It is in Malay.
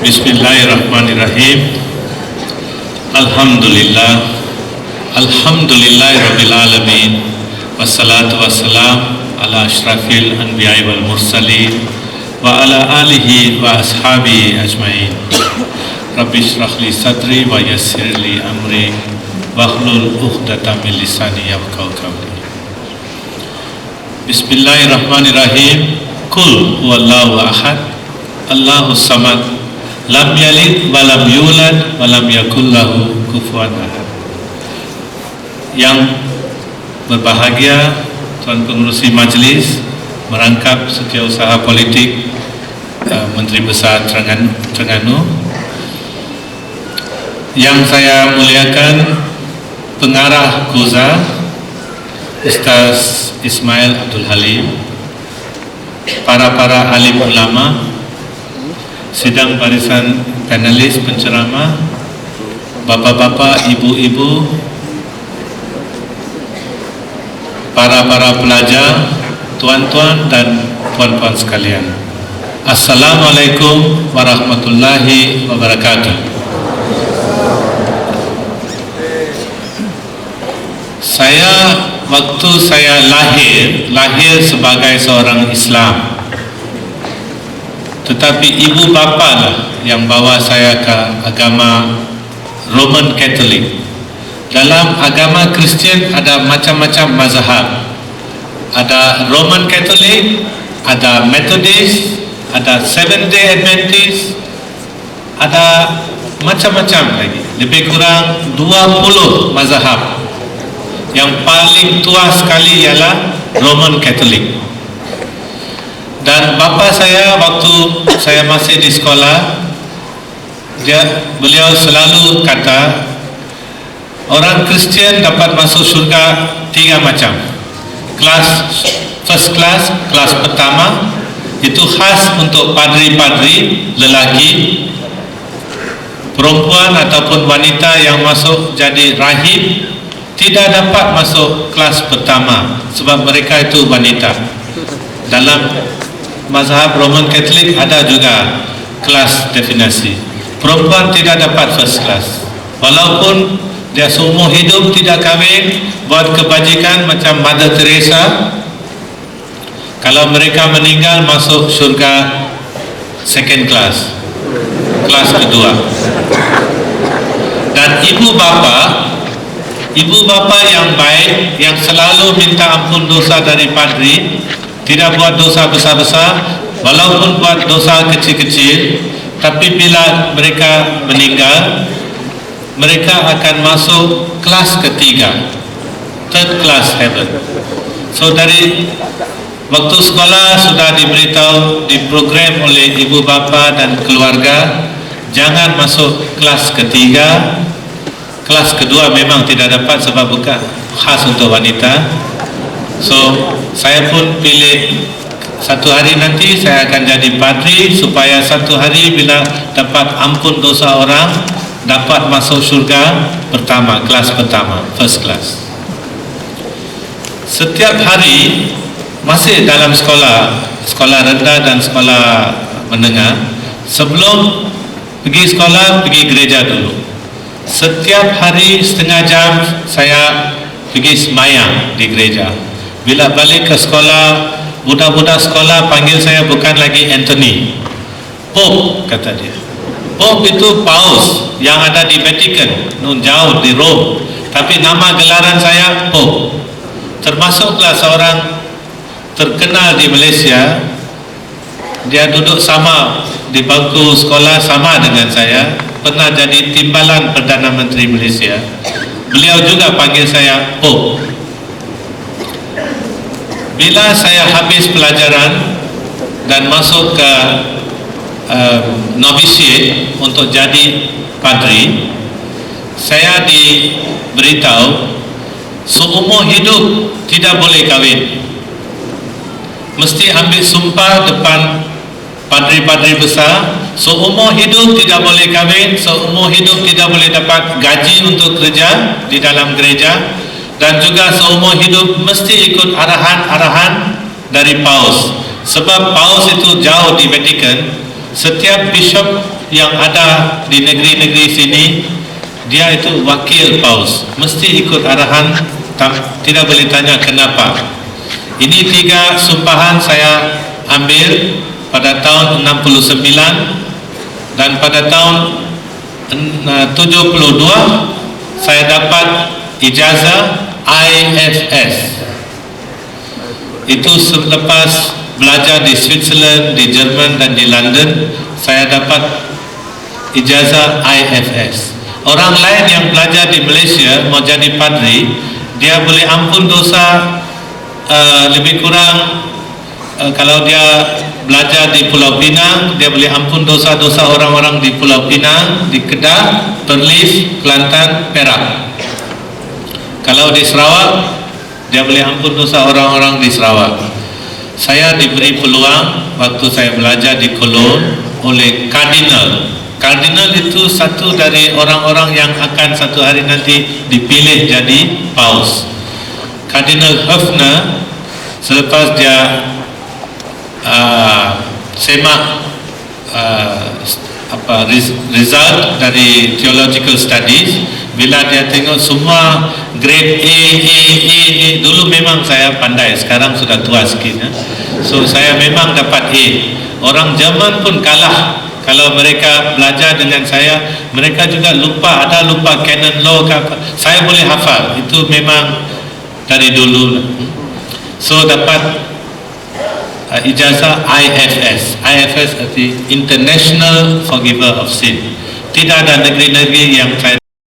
বিসমিল্লাহ রহমান রাহিম আলহামদুলিল্লাহ আলহামদুলিল্লাহ রবিল আলমিন ওসালাত ওয়াসালাম আলা আশরাফিল আনবিআই ওয়াল মুরসালিন ওয়া আলা আলিহি ওয়া আসহাবি আজমাইন রব্বি ইশরাহ লি সাদরি ওয়া ইয়াসসির লি আমরি ওয়াহলুল উখদাতা মিন লিসানি ইয়াফকাহু কাওলি বিসমিল্লাহির রহমানির রাহিম কুল হুয়াল্লাহু আহাদ আল্লাহুস Samad Lam yalid wa lam yulad wa lam yakul lahu kufuwan ahad. Yang berbahagia Tuan Pengurusi Majlis merangkap setiausaha politik uh, Menteri Besar Terengganu, Terengganu yang saya muliakan pengarah Kuza Ustaz Ismail Abdul Halim para-para alim ulama sidang barisan panelis penceramah bapa-bapa, ibu-ibu para-para pelajar tuan-tuan dan puan-puan sekalian. Assalamualaikum warahmatullahi wabarakatuh. Saya waktu saya lahir lahir sebagai seorang Islam tetapi ibu bapa lah yang bawa saya ke agama Roman Catholic. Dalam agama Kristian ada macam-macam mazhab. Ada Roman Catholic ada Methodist ada Seventh Day Adventist ada macam-macam lagi. Lebih kurang 20 mazhab. Yang paling tua sekali ialah Roman Catholic dan bapa saya waktu saya masih di sekolah dia beliau selalu kata orang Kristian dapat masuk syurga tiga macam. Kelas first class kelas pertama itu khas untuk padri-padri lelaki perempuan ataupun wanita yang masuk jadi rahib tidak dapat masuk kelas pertama sebab mereka itu wanita. Dalam mazhab Roman Catholic ada juga kelas definisi. Perempuan tidak dapat first class. Walaupun dia seumur hidup tidak kahwin buat kebajikan macam Mother Teresa kalau mereka meninggal masuk syurga second class kelas kedua. Dan ibu bapa ibu bapa yang baik yang selalu minta ampun dosa dari padri tidak buat dosa besar-besar. Walaupun buat dosa kecil-kecil tapi bila mereka meninggal mereka akan masuk kelas ketiga. Third class heaven. So dari waktu sekolah sudah diberitahu diprogram oleh ibu bapa dan keluarga jangan masuk kelas ketiga. Kelas kedua memang tidak dapat sebab bukan khas untuk wanita so saya pun pilih satu hari nanti saya akan jadi padri supaya satu hari bila dapat ampun dosa orang dapat masuk syurga pertama kelas pertama first class. Setiap hari masih dalam sekolah sekolah rendah dan sekolah menengah sebelum pergi sekolah pergi gereja dulu. Setiap hari setengah jam saya pergi semayang di gereja bila balik ke sekolah budak-budak sekolah panggil saya bukan lagi Anthony. Pope kata dia. Pope itu paus yang ada di Vatican. Nun jauh di Rome. Tapi nama gelaran saya Pope termasuklah seorang terkenal di Malaysia. Dia duduk sama di bangku sekolah sama dengan saya. Pernah jadi timbalan Perdana Menteri Malaysia. Beliau juga panggil saya Pope bila saya habis pelajaran dan masuk ke uh, novitiate untuk jadi padri saya diberitahu seumur hidup tidak boleh kahwin. Mesti ambil sumpah depan padri-padri besar. Seumur hidup tidak boleh kahwin seumur hidup tidak boleh dapat gaji untuk kerja di dalam gereja dan juga seumur hidup mesti ikut arahan-arahan dari paus. Sebab paus itu jauh di Vatican setiap bishop yang ada di negeri-negeri sini dia itu wakil paus. Mesti ikut arahan tam- tidak boleh tanya kenapa. Ini tiga sumpahan saya ambil pada tahun 69 dan pada tahun eh, 72 saya dapat ijazah IFS itu selepas belajar di Switzerland, di Jerman dan di London saya dapat ijazah IFS orang lain yang belajar di Malaysia mau jadi padri dia boleh ampun dosa uh, lebih kurang uh, kalau dia belajar di Pulau Pinang dia boleh ampun dosa-dosa orang-orang di Pulau Pinang di Kedah, Perlis, Kelantan, Perak kalau di Sarawak dia boleh ampun dosa orang-orang di Sarawak. Saya diberi peluang waktu saya belajar di Kolon oleh kardinal kardinal itu satu dari orang-orang yang akan satu hari nanti dipilih jadi paus. Kardinal Höfner selepas dia uh, semak uh, apa res- result dari theological studies bila dia tengok semua grade A, A, A, A dulu memang saya pandai sekarang sudah tua sikit ya. so saya memang dapat A. Orang Jerman pun kalah. Kalau mereka belajar dengan saya mereka juga lupa ada lupa canon law ke apa. Saya boleh hafal. Itu memang dari dulu lah. so dapat uh, ijazah IFS. IFS arti International Forgiver of Sin. Tidak ada negeri-negeri yang